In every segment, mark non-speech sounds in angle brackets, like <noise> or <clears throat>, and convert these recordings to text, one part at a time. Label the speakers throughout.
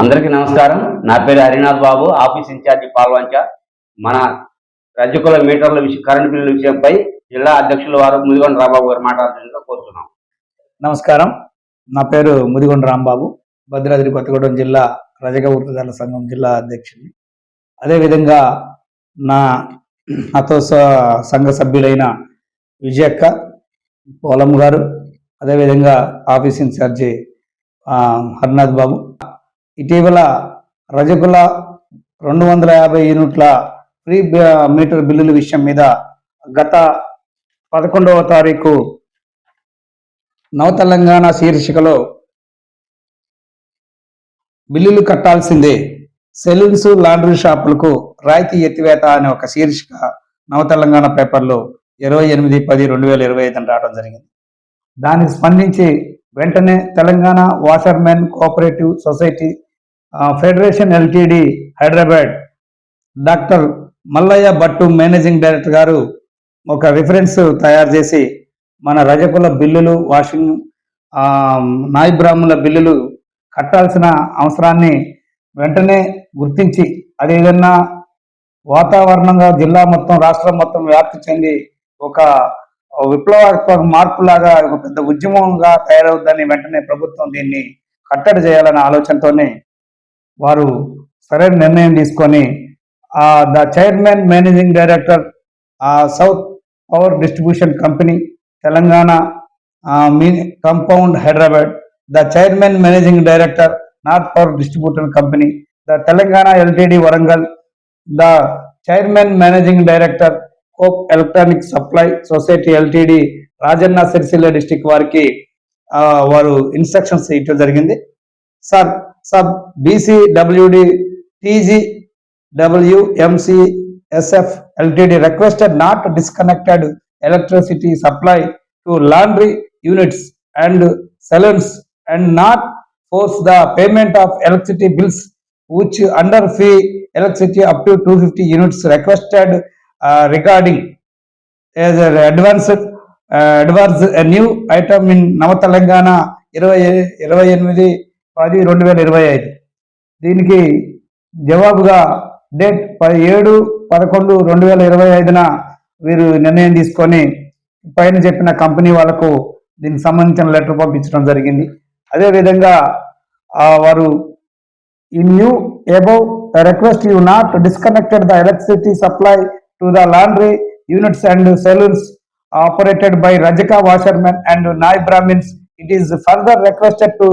Speaker 1: అందరికీ నమస్కారం. నా పేరు హరినాథ్ బాబు ఆఫీస్ ఇన్ఛార్జి పాల్వంచ. మన రజకుల మీటర్ల విషయం కరెంటు బిల్లుల విషయంపై జిల్లా అధ్యక్షుల వారు ముదిగొండ రాంబాబు గారు మాట్లాడుతుందిగా కోరుతున్నాం.
Speaker 2: నమస్కారం. నా పేరు ముదిగొండ రాంబాబు భద్రాద్రి కొత్తగూడెం జిల్లా రజక వృత్తిదారుల సంఘం జిల్లా అధ్యక్షుడిని. అదేవిధంగా నా నాతో సంఘ సభ్యులైన విజయక్క పోలం గారు అదేవిధంగా ఆఫీస్ ఇన్ఛార్జి హరినాథ్ బాబు. ఇటీవల రజకుల రెండు వందల యాభై యూనిట్ల ఫ్రీ మీటర్ బిల్లుల విషయం మీద గత పదకొండవ తారీఖు నవ తెలంగాణ శీర్షికలో బిల్లులు కట్టాల్సిందే. సెలూన్స్ లాండ్రీ షాపులకు రాయితీ ఎత్తివేత అనే ఒక శీర్షిక నవ తెలంగాణ పేపర్లో ఇరవై ఎనిమిది పది రెండు వేల ఇరవై ఐదు రావడం జరిగింది. దానికి స్పందించి వెంటనే Telangana washermen cooperative society federation LTD Hyderabad doctor Mallaiah Bhattu managing director గారు ఒక రిఫరెన్స్ తయారు చేసి మన రజకుల బిల్లులు వాషింగ్ ఆ, బ్రాహ్మణుల బిల్లులు కట్టాల్సిన అవసరాన్ని వెంటనే గుర్తించి అది ఏదన్నా వాతావరణంగా జిల్లా మొత్తం రాష్ట్రం మొత్తం వ్యాప్తి చెంది ఒక విప్లవాత్మక మార్పులాగా ఒక పెద్ద ఉద్యమంగా తయారవుద్దని వెంటనే ప్రభుత్వం దీన్ని కట్టడి చేయాలనే ఆలోచనతోనే వారు సరైన నిర్ణయం తీసుకొని ద చైర్మన్ మేనేజింగ్ డైరెక్టర్ ఆ south power distribution company Telangana me compound Hyderabad the chairman managing director north power distributor company the Telangana LTD Warangal the chairman managing director coop electronic supply society LTD Rajanna Sircilla district వారికి వారు instructions ఇవ్వడం జరిగింది. Sir sub BC WD TG W MCSF LTD requested not disconnected electricity supply to laundry units and saloons and not force the payment of electricity bills such under free electricity up to two fifty units requested recording advance advance new item in Nava Telangana ఇరవై ఇరవై ఎనిమిది పది రెండు వేల ఇరవై ఐదు. దీనికి జవాబుగా date పది ఏడు పదకొండు రెండు వేల ఇరవై ఐదున వీరు నిర్ణయం తీసుకొని పైన చెప్పిన కంపెనీ వాళ్ళకు దీనికి సంబంధించిన లెటర్ పంపించడం జరిగింది. అదేవిధంగా ఆ, వారు ఈ new above request you not disconnected the electricity supply to the laundry units and saloons operated by Rajaka washermen and Nayi Brahmins. It is further requested to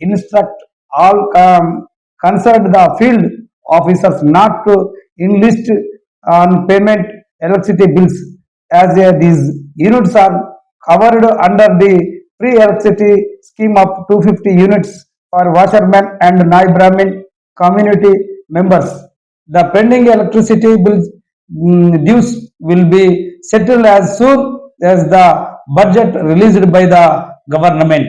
Speaker 2: instruct all um, concerned the field officers not to enlist on payment electricity bills as uh, these units are covered under the free electricity scheme of 250 units for washermen and Nai Brahmin community members. The pending electricity bills mm, dues will be settled as soon as the budget released by the government.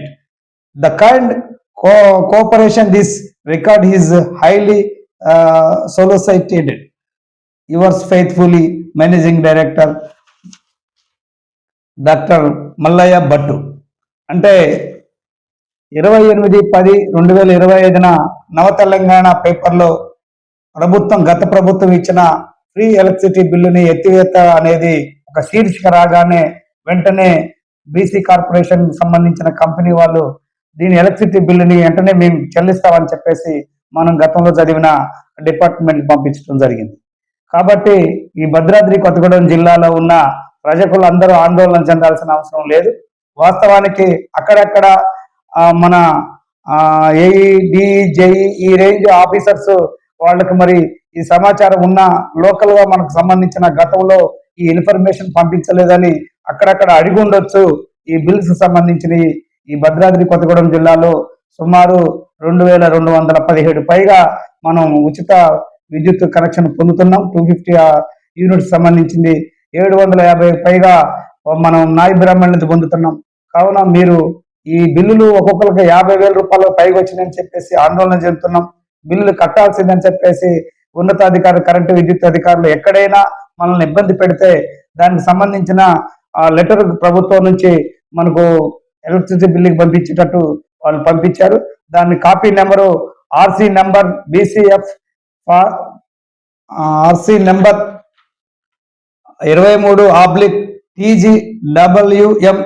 Speaker 2: The current co- cooperation this record is highly uh, solicited. Yours faithfully, Managing Director, doctor Mallaiah Bhattu అంటే ఇరవై ఎనిమిది పది రెండు వేల ఇరవై ఐదున నవ తెలంగాణ పేపర్లో ప్రభుత్వం గత ప్రభుత్వం ఇచ్చిన ఫ్రీ ఎలక్ట్రిసిటీ బిల్లుని ఎత్తివేత అనేది ఒక శీర్షిక రాగానే వెంటనే బీసీ కార్పొరేషన్ సంబంధించిన కంపెనీ వాళ్ళు దీని ఎలక్ట్రిసిటీ బిల్లుని వెంటనే మేము చెల్లిస్తామని చెప్పేసి మనం గతంలో చదివిన డిపార్ట్మెంట్ పంపించడం జరిగింది. కాబట్టి ఈ భద్రాద్రి కొత్తగూడెం జిల్లాలో ఉన్న ప్రజకులు అందరూ ఆందోళన చెందాల్సిన అవసరం లేదు. వాస్తవానికి అక్కడక్కడ మన ఏఈ డిఈ జేఈ ఈ రేంజ్ ఆఫీసర్స్ వాళ్ళకి మరి ఈ సమాచారం ఉన్న లోకల్గా మనకు సంబంధించిన గతంలో ఈ ఇన్ఫర్మేషన్ పంపించలేదని అక్కడక్కడ అడిగి ఉండొచ్చు. ఈ బిల్స్ సంబంధించిన ఈ భద్రాద్రి కొత్తగూడెం జిల్లాలో సుమారు రెండు వేల రెండు వందల పదిహేడు పైగా మనం ఉచిత విద్యుత్ కనెక్షన్ పొందుతున్నాం. టూ ఫిఫ్టీ యూనిట్స్ సంబంధించింది ఏడు వందల యాభై పైగా మనం నాయి బ్రాహ్మణ్ నుంచి పొందుతున్నాం. కావున మీరు ఈ బిల్లులు ఒక్కొక్కరికి యాభై వేల రూపాయలు పైకి వచ్చినాయని చెప్పేసి ఆందోళన చెందుతున్నాం. బిల్లులు కట్టాల్సిందని చెప్పేసి ఉన్నతాధికారులు కరెంటు విద్యుత్ అధికారులు ఎక్కడైనా మనల్ని ఇబ్బంది పెడితే దానికి సంబంధించిన ఆ లెటర్ ప్రభుత్వం నుంచి మనకు ఎలక్ట్రిసిటీ బిల్లుకి పంపించేటట్టు వాళ్ళు పంపించారు. దాని copy number RC number BCF RC number ఇరవై మూడు oblique TG WM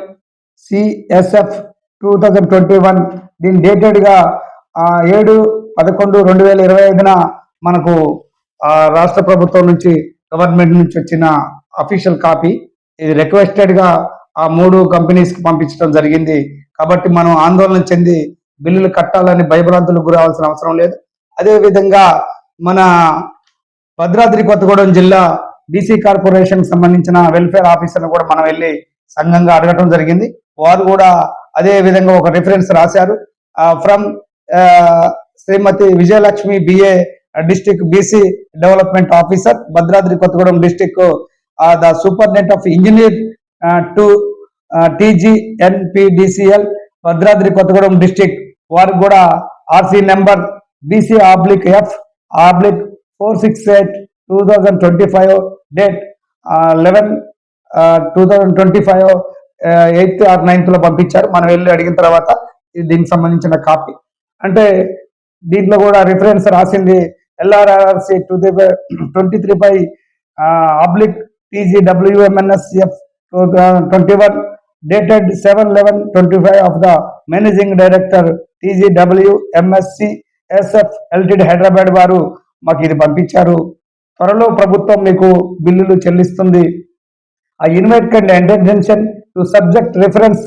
Speaker 2: CSF two thousand twenty one. దీని డేటెడ్గా ఏడు పదకొండు రెండు వేల ఇరవై ఐదున మనకు ఆ, రాష్ట్ర ప్రభుత్వం నుంచి గవర్నమెంట్ నుంచి వచ్చిన అఫీషియల్ కాపీ. ఇది రిక్వెస్టెడ్గా ఆ మూడు కంపెనీస్కి పంపించడం జరిగింది. కాబట్టి మనం ఆందోళన చెంది బిల్లులు కట్టాలని భయభ్రాంతులకు గురవలసిన అవసరం లేదు. అదేవిధంగా మన భద్రాద్రి కొత్తగూడెం జిల్లా బీసీ కార్పొరేషన్ సంబంధించిన వెల్ఫేర్ ఆఫీసర్ను కూడా మనం వెళ్ళి సంఘంగా అడగటం జరిగింది. వారు కూడా అదే విధంగా ఒక రిఫరెన్స్ రాశారు. From Shrimati Vijayalakshmi BA district BC development officer Bhadradri Kothagudem district the superintendent of engineer to TGNPDCL Bhadradri Kothagudem district వారికి కూడా RC number BC oblique F oblique four six eight two thousand twenty five date eleven two thousand twenty five eighth or నైన్త్లో పంపించారు. మనం వెళ్ళి అడిగిన తర్వాత దీనికి సంబంధించిన copy. అంటే దీంట్లో కూడా రిఫరెన్స్ రాసింది LRRC two <clears throat> twenty three by oblique TG WMNSF twenty one dated seven eleven twenty five of the managing director TG W MSC SF LTD Hyderabad వారు మాకు ఇది పంపించారు. త్వరలో ప్రభుత్వం మీకు బిల్లులు చెల్లిస్తుంది. ఆ invite kind attention to subject reference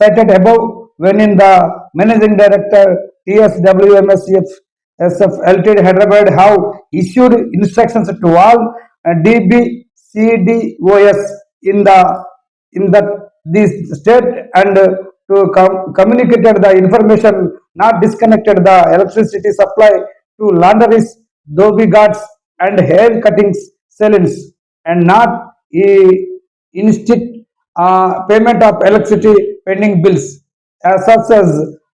Speaker 2: cited above when in the managing director TS W MSCF TSWMSF SF LTD Hyderabad have issued instructions to all DBCDOs in the in the this state and to com- communicated the information not disconnected the electricity supply to laundries, dhobi guards and hair cuttings salons and not e instant uh, payment of electricity pending bills as such as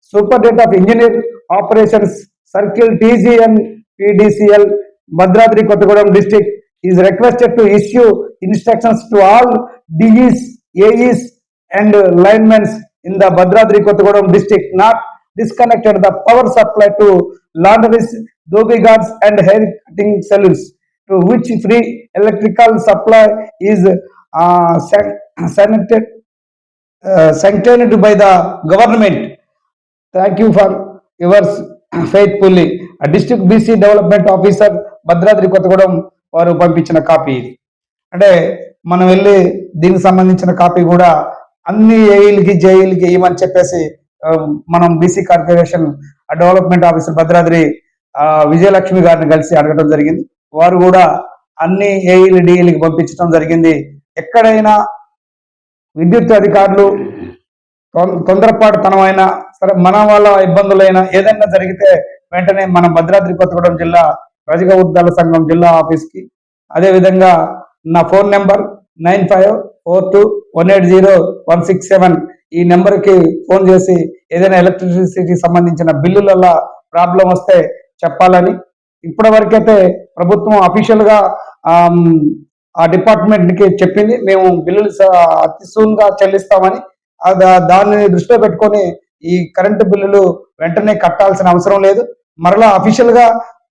Speaker 2: superintendent of engineer operations circle TGN PDCL Bhadradri Kottagudem district is requested to issue instructions to all DEs, AEs and linemen in the Bhadradri Kottagudem district not disconnected the power supply to laundries, dhobi guards and hair cutting salons to which free electrical supply is uh, san- sanited, uh, sanctioned by the government. Thank you for yours faithfully. A district BC development officer Bhadradri Kothagudem వారు పంపించిన copy ఇది. అంటే మనం వెళ్ళి దీనికి సంబంధించిన copy కూడా అన్ని ఏఈలకి జేఈలకి ఇవ్వని చెప్పేసి మనం BC corporation development officer Bhadradri ఆ, విజయలక్ష్మి గారిని కలిసి అడగడం జరిగింది. వారు కూడా అన్ని ఏఈలు డిఈలకి పంపించడం జరిగింది. ఎక్కడైనా విద్యుత్ అధికారులు తొందరపాటు తనమైనా సరే మన వల్ల ఇబ్బందులైనా ఏదైనా జరిగితే వెంటనే మన భద్రాద్రి కొత్తగూడెం జిల్లా రజక ఉద్దాల సంఘం జిల్లా ఆఫీస్కి. అదేవిధంగా నా phone number nine five four two one eight zero one six seven. ఈ నెంబర్కి ఫోన్ చేసి ఏదైనా ఎలక్ట్రిసిటీ సంబంధించిన బిల్లులలో ప్రాబ్లం వస్తే చెప్పాలని. ఇప్పటివరకైతే ప్రభుత్వం అఫీషియల్గా ఆ డిపార్ట్మెంట్కి చెప్పింది. మేము బిల్లులు అతి సూన్గా చెల్లిస్తామని. దాన్ని దృష్టిలో పెట్టుకొని ఈ కరెంటు బిల్లులు వెంటనే కట్టాల్సిన అవసరం లేదు. మరలా అఫీషియల్గా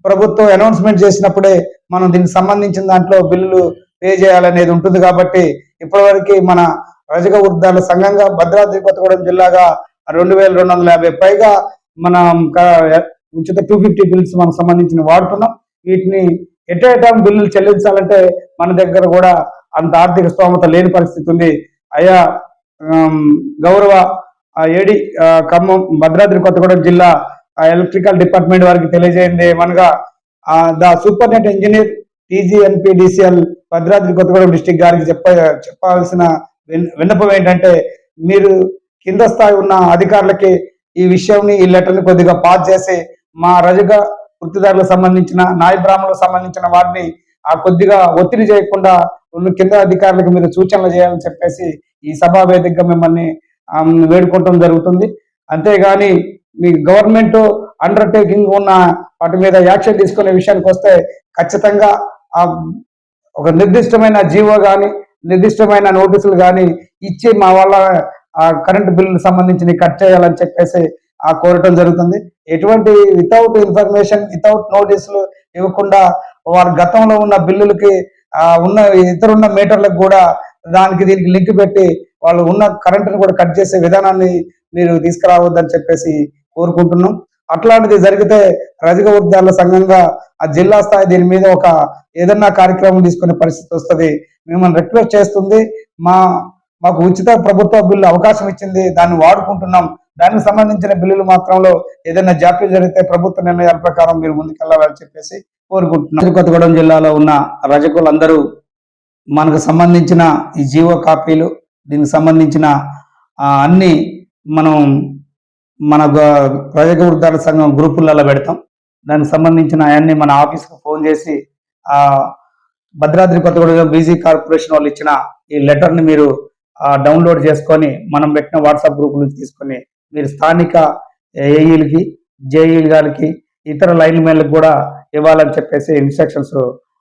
Speaker 2: ప్రభుత్వం అనౌన్స్మెంట్ చేసినప్పుడే మనం దీనికి సంబంధించిన దాంట్లో బిల్లులు పే చేయాలనేది ఉంటుంది కాబట్టి ఇప్పటివరకు మన రజక వృద్ధాల సంఘంగా భద్రాద్రి కొత్తగూడెం జిల్లాగా రెండు వేల రెండు వందల యాభై పైగా మనం ఉచిత టూ ఫిఫ్టీ బిల్స్ మనకు సంబంధించిన వాడుతున్నాం. వీటిని ఎట్ ఏ టైం బిల్లులు చెల్లించాలంటే మన దగ్గర కూడా అంత ఆర్థిక స్తోమత లేని పరిస్థితి ఉంది. అయా గౌరవ ఏడి ఖమ్మం భద్రాద్రి కొత్తగూడెం జిల్లా ఎలక్ట్రికల్ డిపార్ట్మెంట్ వారికి తెలియజేయండి. ఏమనగా the superintending engineer TGNPDCL Bhadradri Kothagudem district గారికి చెప్ప చెప్పాల్సిన విన్నపం ఏంటంటే మీరు కింద స్థాయి ఉన్న అధికారులకి ఈ విషయంని ఈ లెటర్ని కొద్దిగా పాస్ చేసి మా రజక వృత్తిదారులకు సంబంధించిన నాయ బ్రాహ్మణులకు సంబంధించిన వారిని ఆ కొద్దిగా ఒత్తిడి చేయకుండా ఉన్న కింద అధికారులకు మీరు సూచనలు చేయాలని చెప్పేసి ఈ సభా వేదికగా మిమ్మల్ని వేడుకోవటం జరుగుతుంది. అంతేగాని మీ గవర్నమెంట్ అండర్టేకింగ్ ఉన్న వాటి మీద యాక్షన్ తీసుకునే విషయానికి వస్తే ఖచ్చితంగా ఆ ఒక నిర్దిష్టమైన జీవో కానీ నిర్దిష్టమైన నోటీసులు కానీ ఇచ్చి మా వాళ్ళ ఆ కరెంటు బిల్లు సంబంధించి కట్ చేయాలని చెప్పేసి ఆ కోరటం జరుగుతుంది. ఎటువంటి వితౌట్ ఇన్ఫర్మేషన్ వితౌట్ నోటీసులు ఇవ్వకుండా వారి గతంలో ఉన్న బిల్లులకి ఉన్న ఇతరున్న మీటర్లకు కూడా దానికి దీనికి లింక్ పెట్టి వాళ్ళు ఉన్న కరెంటును కూడా కట్ చేసే విధానాన్ని మీరు తీసుకురావద్దని చెప్పేసి కోరుకుంటున్నాం. అట్లాంటిది జరిగితే రజక వృద్ధాల సంఘంగా ఆ జిల్లా స్థాయి దీని మీద ఒక ఏదన్నా కార్యక్రమం తీసుకునే పరిస్థితి వస్తుంది. మిమ్మల్ని రిక్వెస్ట్ చేస్తుంది. మా మాకు ఉచిత ప్రభుత్వ బిల్లు అవకాశం ఇచ్చింది. దాన్ని వాడుకుంటున్నాం. దానికి సంబంధించిన బిల్లులు మాత్రంలో ఏదైనా జాప్యం జరిగితే ప్రభుత్వ నిర్ణయాల ప్రకారం మీరు ముందుకెళ్ళాలని చెప్పేసి కోరుకుంటున్నాం. కొత్తగూడెం జిల్లాలో ఉన్న రజకులందరూ మనకు సంబంధించిన ఈ జీవో కాపీలు దీనికి సంబంధించిన అన్ని మనం మన గ- రజక సంఘం గ్రూపులలో పెడతాం. దానికి సంబంధించిన అవన్నీ మన ఆఫీస్కి ఫోన్ చేసి ఆ భద్రాద్రి కొత్తగూడెం బీజీ కార్పొరేషన్ వాళ్ళు ఇచ్చిన ఈ లెటర్ని మీరు డౌన్లోడ్ చేసుకొని మనం పెట్టిన వాట్సాప్ గ్రూప్ నుంచి తీసుకొని మీరు స్థానిక ఏఈలకి జేఈలు గారికి ఇతర లైన్ మెన్లకు కూడా ఇవ్వాలని చెప్పేసి ఇన్స్ట్రక్షన్స్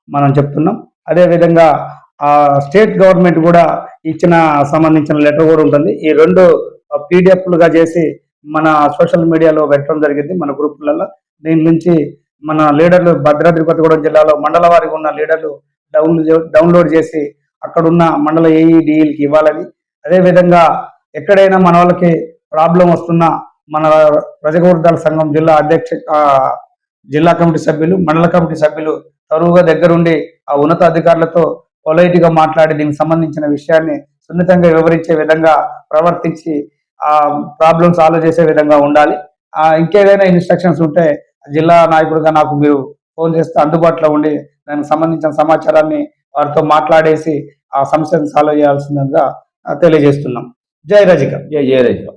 Speaker 2: మనం చెప్తున్నాం. అదేవిధంగా ఆ స్టేట్ గవర్నమెంట్ కూడా ఇచ్చిన సంబంధించిన లెటర్ కూడా ఉంటుంది. ఈ రెండు పీడిఎఫ్లుగా చేసి మన సోషల్ మీడియాలో పెట్టడం జరిగింది మన గ్రూపులలో. దీని నుంచి మన లీడర్లు భద్రాద్రి కొత్తగూడెం జిల్లాలో మండల వారికి ఉన్న లీడర్లు డౌన్ డౌన్లోడ్ చేసి అక్కడున్న మండల ఏఈడిఈలకి ఇవ్వాలని. అదే విధంగా ఎక్కడైనా మన వాళ్ళకి ప్రాబ్లం వస్తున్నా మన రజకవర్గాల సంఘం జిల్లా అధ్యక్ష జిల్లా కమిటీ సభ్యులు మండల కమిటీ సభ్యులు తరువుగా దగ్గరుండి ఆ ఉన్నత అధికారులతో పొలైట్గా మాట్లాడి దీనికి సంబంధించిన విషయాన్ని సున్నితంగా వివరించే విధంగా ప్రవర్తించి ప్రాబ్లమ్స్ సాల్వ్ చేసే విధంగా ఉండాలి. ఇంకేదైనా ఇన్స్ట్రక్షన్స్ ఉంటే జిల్లా నాయకుడిగా నాకు మీరు ఫోన్ చేస్తే అందుబాటులో ఉండి దానికి సంబంధించిన సమాచారాన్ని వారితో మాట్లాడేసి ఆ సమస్యను సాల్వ్ చేయాల్సిందిగా తెలియజేస్తున్నాం. జై రజిక.
Speaker 1: జై జయ రజిక.